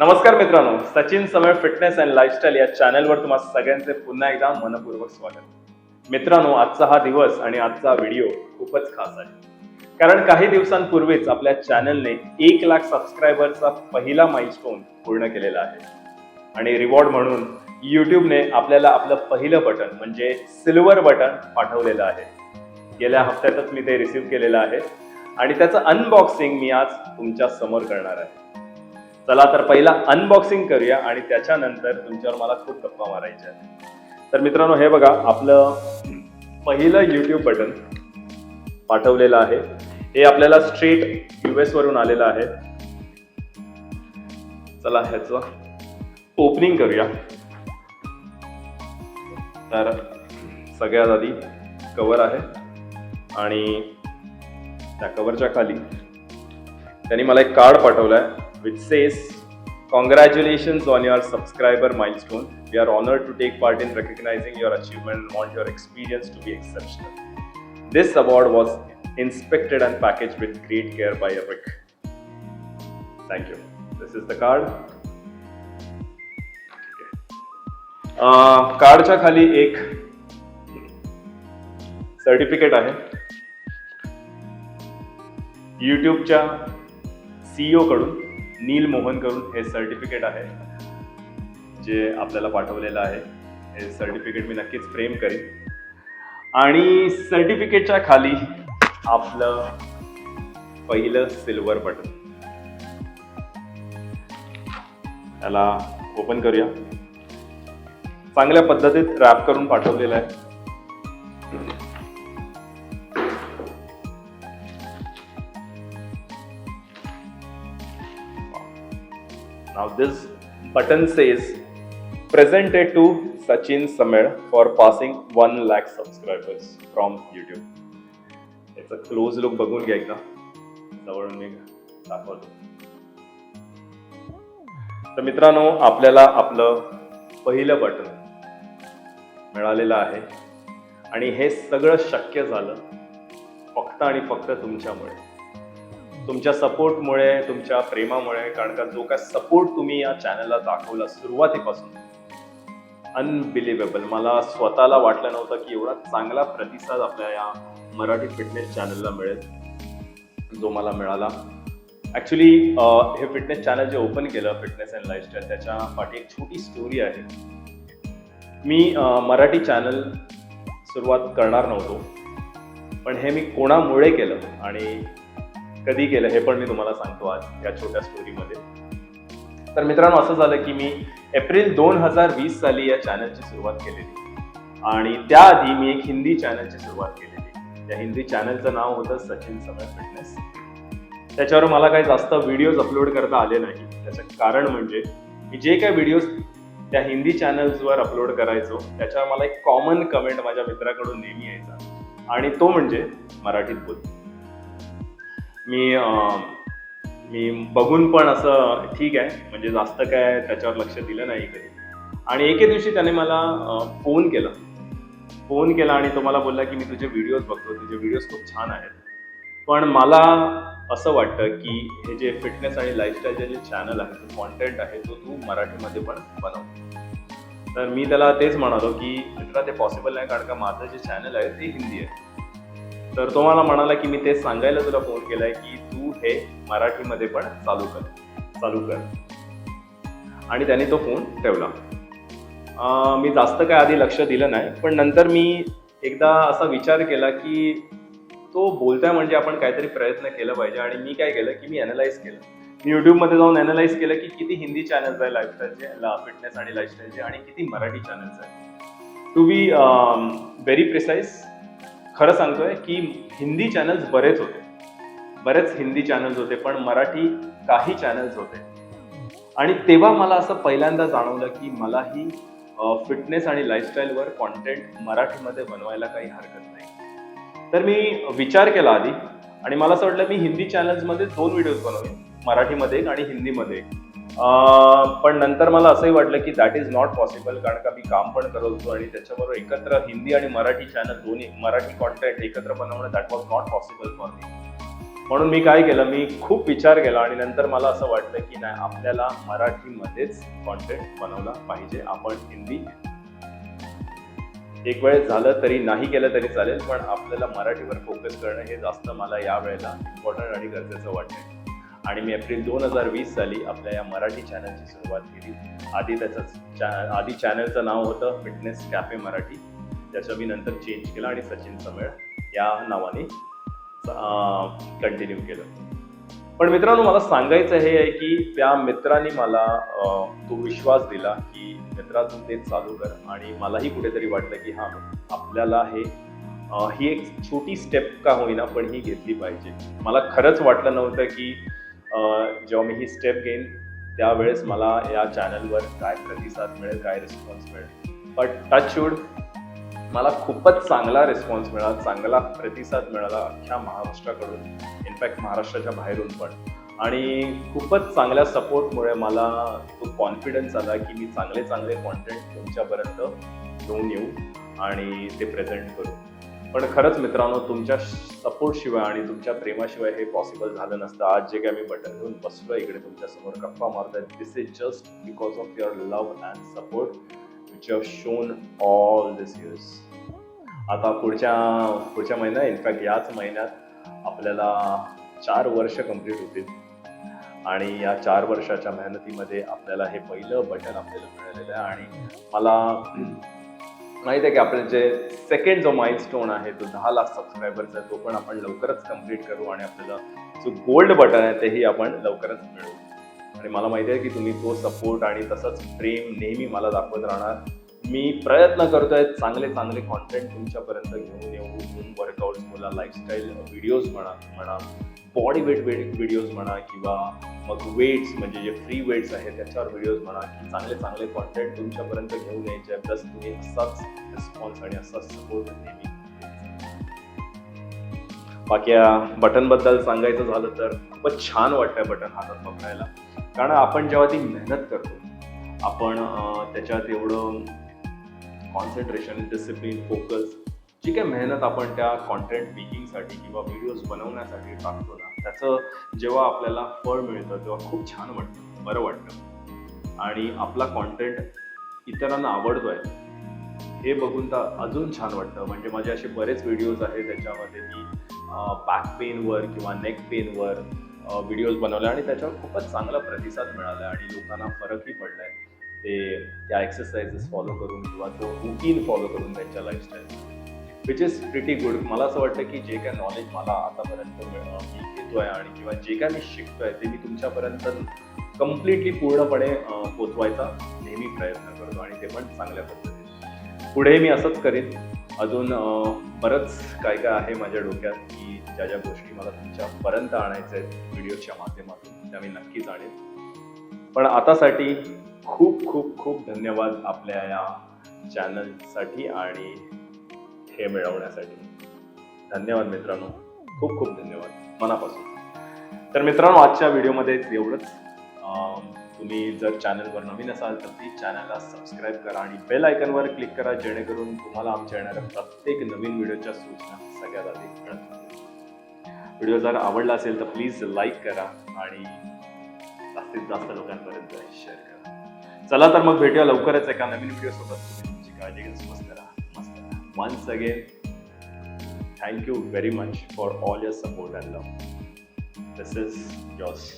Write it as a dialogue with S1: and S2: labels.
S1: नमस्कार मित्रांनो सचिन समय फिटनेस अँड लाईफस्टाईल या चॅनलवर तुम्हा सगळ्यांचे पुन्हा एकदा मनपूर्वक स्वागत. मित्रांनो आजचा हा दिवस आणि आजचा व्हिडिओ खूपच खास आहे. कारण काही दिवसांपूर्वीच आपल्या चॅनलने एक लाख सबस्क्रायबरचा पहिला माइलस्टोन पूर्ण केलेला आहे. आणि रिवॉर्ड म्हणून युट्यूबने आपल्याला आपलं पहिलं बटन म्हणजे सिल्वर बटन पाठवलेलं आहे. गेल्या हप्त्यातच मी ते रिसीव्ह केलेलं आहे. आणि त्याचं अनबॉक्सिंग मी आज तुमच्यासमोर करणार आहे. चला तर पहिला अनबॉक्सिंग करूया आणि त्याच्यानंतर तुमच्यावर मला खूप गप्पा मारायच्या आहेत. तर मित्रांनो हे बघा आपलं पहिलं युट्यूब बटन पाठवलेलं आहे. हे आपल्याला स्ट्रेट युएस वरून आलेलं आहे. चला ह्याचं ओपनिंग करूया. तर सगळ्यात आधी कवर आहे आणि त्या कवरच्या खाली त्यांनी मला एक कार्ड पाठवलं आहे पाठवलाय which says congratulations on your subscriber milestone we are honoured to take part in recognizing your achievement want your experience to be exceptional this award was inspected and package with great care by epic thank you this is the card कार्डच्या खाली एक certificate आहे युट्यूबच्या CEO E कडून नील मोहन करून हे certificate आहे जे आपल्याला पाठवलेलं आहे. हे सर्टिफिकेट मी नक्कीच फ्रेम करीन. आणि सर्टिफिकेटच्या खाली आपलं पहिलं सिल्वर बटन त्याला ओपन करूया. चांगल्या पद्धतीत रॅप करून पाठवलेलं आहे. Now this button says presented to Sachin Samed for passing 1 lakh subscribers from YouTube. याचा क्लोज लुक बघून घ्या एकदा जवळून मी दाखवतो तर मित्रांनो आपल्याला आपलं पहिलं बटन मिळालेलं आहे आणि हे सगळं शक्य झालं फक्त आणि फक्त तुमच्यामुळे तुमच्या सपोर्टमुळे तुमच्या प्रेमामुळे कारण का जो काय सपोर्ट तुम्ही या चॅनलला दाखवला सुरुवातीपासून अनबिलिव्हेबल मला स्वतःला वाटलं नव्हतं की एवढा चांगला प्रतिसाद आपल्या या मराठी फिटनेस चॅनलला मिळेल जो मला मिळाला. ॲक्च्युली हे फिटनेस चॅनल जे ओपन केलं फिटनेस अँड लाईफस्टाईल त्याच्या पाठी एक छोटी स्टोरी आहे. मी मराठी चॅनल सुरुवात करणार नव्हतो पण हे मी कोणामुळे केलं आणि कधी केलं हे पण मी तुम्हाला सांगतो आज या छोट्या स्टोरीमध्ये तर मित्रांनो असं झालं की मी एप्रिल दोन हजार वीस साली या चॅनलची सुरुवात केलेली. आणि त्याआधी मी एक हिंदी चॅनलची सुरुवात केलेली. त्या हिंदी चॅनलचं नाव होतं सचिन समय फिटनेस त्याच्यावर मला काही जास्त व्हिडिओज अपलोड करता आले नाही. त्याचं कारण म्हणजे मी जे काही व्हिडिओज त्या हिंदी चॅनल्सवर अपलोड करायचो त्याच्यावर मला एक कॉमन कमेंट माझ्या मित्राकडून नेहमी यायचा. आणि तो म्हणजे मराठीत बोल मी मी बघून पण असं ठीक आहे. म्हणजे जास्त काय त्याच्यावर लक्ष दिलं नाही कधी. आणि एके दिवशी त्याने मला फोन केला. फोन केला आणि तो मला बोलला की मी तुझे व्हिडिओज बघतो तुझे व्हिडिओज खूप छान आहेत. पण मला असं वाटतं की हे जे फिटनेस आणि लाईफस्टाईलचे जे चॅनल आहे जो कॉन्टेंट आहे तो तू मराठीमध्ये पण बनव. तर मी त्याला तेच म्हणालो की मित्रा ते पॉसिबल नाही कारण का माझं जे चॅनल आहे ते हिंदी आहे. तर तो मला म्हणाला की मी ते सांगायला तुला फोन केलाय की तू हे मराठीमध्ये पण चालू कर चालू कर. आणि त्याने तो फोन ठेवला. मी जास्त काय आधी लक्ष दिलं नाही पण नंतर मी एकदा असा विचार केला की तो बोलताय म्हणजे आपण काहीतरी प्रयत्न केला पाहिजे आणि मी काय केलं की मी अनालाइज केलं. मी युट्यूबमध्ये जाऊन अनालाइज केलं की किती हिंदी चॅनल्स आहे लाईफस्टाईलचे फिटनेस आणि लाईफस्टाईलचे आणि किती मराठी चॅनल्स आहेत. टू बी व्हेरी प्रिसाईज खरं सांगतोय की हिंदी चॅनल्स बरेच होते. बरेच हिंदी चॅनल्स होते पण मराठी काही चॅनल्स होते. आणि तेव्हा मला असं पहिल्यांदा जाणवलं की मलाही फिटनेस आणि लाईफस्टाईलवर कॉन्टेंट मराठीमध्ये बनवायला काही हरकत नाही. तर मी विचार केला आधी आणि मला असं वाटलं मी हिंदी चॅनल्समध्ये दोन व्हिडिओज बनवले मराठीमध्ये एक आणि हिंदीमध्ये एक. पण नंतर मला असंही वाटलं की दॅट इज नॉट पॉसिबल कारण का मी काम पण करत होतो आणि त्याच्याबरोबर एकत्र हिंदी आणि मराठी चॅनल दोन्ही मराठी कॉन्टेंट एकत्र बनवणं that was not possible for me म्हणून मी काय केलं मी खूप विचार केला आणि नंतर मला असं वाटलं की नाही आपल्याला मराठीमध्येच कॉन्टेंट बनवला पाहिजे आपण हिंदी एक वेळ झालं तरी नाही केलं तरी चालेल पण आपल्याला मराठीवर फोकस करणं हे जास्त मला या वेळेला इम्पॉर्टंट आणि गरजेचं वाटतं आणि मी एप्रिल दोन हजार वीस साली आपल्या या मराठी चॅनलची सुरुवात केली. आधी त्याचं चॅ आधी चॅनलचं नाव होतं फिटनेस कॅफे मराठी. त्याचं मी नंतर चेंज केलं आणि सचिन समेळ या नावाने कंटिन्यू केलं. पण मित्रांनो मला सांगायचं हे आहे की त्या मित्रांनी मला तो विश्वास दिला की मित्रा तू ते चालू कर. आणि मलाही कुठेतरी वाटलं की हां आपल्याला हे ही एक छोटी स्टेप का होईना पण ही घेतली पाहिजे. मला खरंच वाटलं नव्हतं की जेव्हा मी ही स्टेप घेईन त्यावेळेस मला या चॅनलवर काय प्रतिसाद मिळेल काय रिस्पॉन्स मिळेल. बट टचवूड मला खूपच चांगला रिस्पॉन्स मिळाला चांगला प्रतिसाद मिळाला अख्ख्या महाराष्ट्राकडून इनफॅक्ट महाराष्ट्राच्या बाहेरून पण. आणि खूपच चांगल्या सपोर्टमुळे मला तो कॉन्फिडन्स आला की मी चांगले चांगले कॉन्टेंट तुमच्यापर्यंत घेऊन येऊ आणि ते प्रेझेंट करू. पण खरंच मित्रांनो तुमच्या सपोर्टशिवाय आणि तुमच्या प्रेमाशिवाय हे पॉसिबल झालं नसतं. आज जे काय मी बटन घेऊन बसलो इकडे तुमच्यासमोर गप्पा मारतोय. This is just because of your love and support which have shown all this years आता पुढच्या पुढच्या महिन्यात इनफॅक्ट याच महिन्यात आपल्याला चार वर्ष कंप्लीट होतील. आणि या चार वर्षाच्या मेहनतीमध्ये आपल्याला हे पहिलं बटन आपल्याला मिळालेलं आहे. आणि मला माहीत आहे की आपलं जे सेकंड जो माइल स्टोन आहे तो दहा लाख सबस्क्रायबरचा तो पण आपण लवकरच कंप्लीट करू आणि आपल्याला जो गोल्ड बटन आहे तेही आपण लवकरच मिळवू. आणि मला माहिती आहे की तुम्ही तो सपोर्ट आणि तसंच प्रेम नेहमी मला दाखवत राहणार. मी प्रयत्न करतोय चांगले चांगले कॉन्टेंट तुमच्यापर्यंत घेऊन येऊ वर्कआउट मला लाईफस्टाईल व्हिडिओज म्हणा म्हणा बॉडी वेट व्हिडिओज म्हणा किंवा मग वेट्स म्हणजे जे फ्री वेट्स आहेत त्याच्यावर व्हिडिओज म्हणा की चांगले चांगले कॉन्टेंट तुमच्यापर्यंत घेऊन यायचे प्लस तुम्ही असाच रिस्पॉन्स आणि असाच सपोर्ट नेहमी बाकी बटनबद्दल बटनबद्दल सांगायचं झालं तर खूपच छान वाटतंय बटन हातात पकडायला. कारण आपण जेव्हा ती मेहनत करतो आपण त्याच्यात एवढं कॉन्सन्ट्रेशन डिसिप्लिन फोकस जी काय मेहनत आपण त्या कॉन्टेंट मेकिंगसाठी किंवा व्हिडिओज बनवण्यासाठी टाकतो ना त्याचं जेव्हा आपल्याला फळ मिळतं तेव्हा खूप छान वाटतं बरं वाटतं. आणि आपला कॉन्टेंट इतरांना आवडतोय हे बघून तर अजून छान वाटतं. म्हणजे माझे असे बरेच व्हिडिओज आहेत त्याच्यामध्ये मी बॅक पेनवर किंवा नेक पेनवर व्हिडिओज बनवले आणि त्याच्यावर खूपच चांगला प्रतिसाद मिळाला आणि लोकांना फरकही पडलाय. ते त्या एक्सरसाइजेस फॉलो करून किंवा तो रुटीन फॉलो करून त्यांच्या lifestyle which is pretty good मला असं वाटतं की जे काय नॉलेज मला आतापर्यंत मी घेतो मी घेतोय आणि किंवा जे काय मी शिकतोय ते मी तुमच्यापर्यंत कम्प्लिटली पूर्णपणे पोचवायचा नेहमी प्रयत्न करतो आणि ते पण चांगल्या पद्धतीने. पुढे मी असंच करेन. अजून बरंच काय काय आहे माझ्या डोक्यात की ज्या ज्या गोष्टी मला तुमच्यापर्यंत आणायच्या आहेत व्हिडिओच्या माध्यमातून त्या मी नक्कीच आणेन पण आतासाठी खूप खूप खूप धन्यवाद आपल्या या चॅनलसाठी आणि हे मिळवण्यासाठी. धन्यवाद मित्रांनो. खूप खूप धन्यवाद. मनापासून. तर मित्रांनो आजच्या व्हिडिओमध्ये एवढंच. तुम्ही जर चॅनलवर नवीन असाल तर प्लीज चॅनलला सबस्क्राईब करा आणि बेल आयकनवर क्लिक करा जेणेकरून तुम्हाला आमच्या येणाऱ्या प्रत्येक नवीन व्हिडिओच्या सूचना सगळ्यात आधी मिळत व्हिडिओ जर आवडला असेल तर प्लीज लाईक करा आणि जास्तीत जास्त लोकांपर्यंत शेअर करा. चला तर मग भेटूया लवकरच एका नवीन व्हिडिओ सोबत. तुमची काळजी घेऊन मस्त राहा मस्त राहा. Once again thank you very much for all your support and love this is yours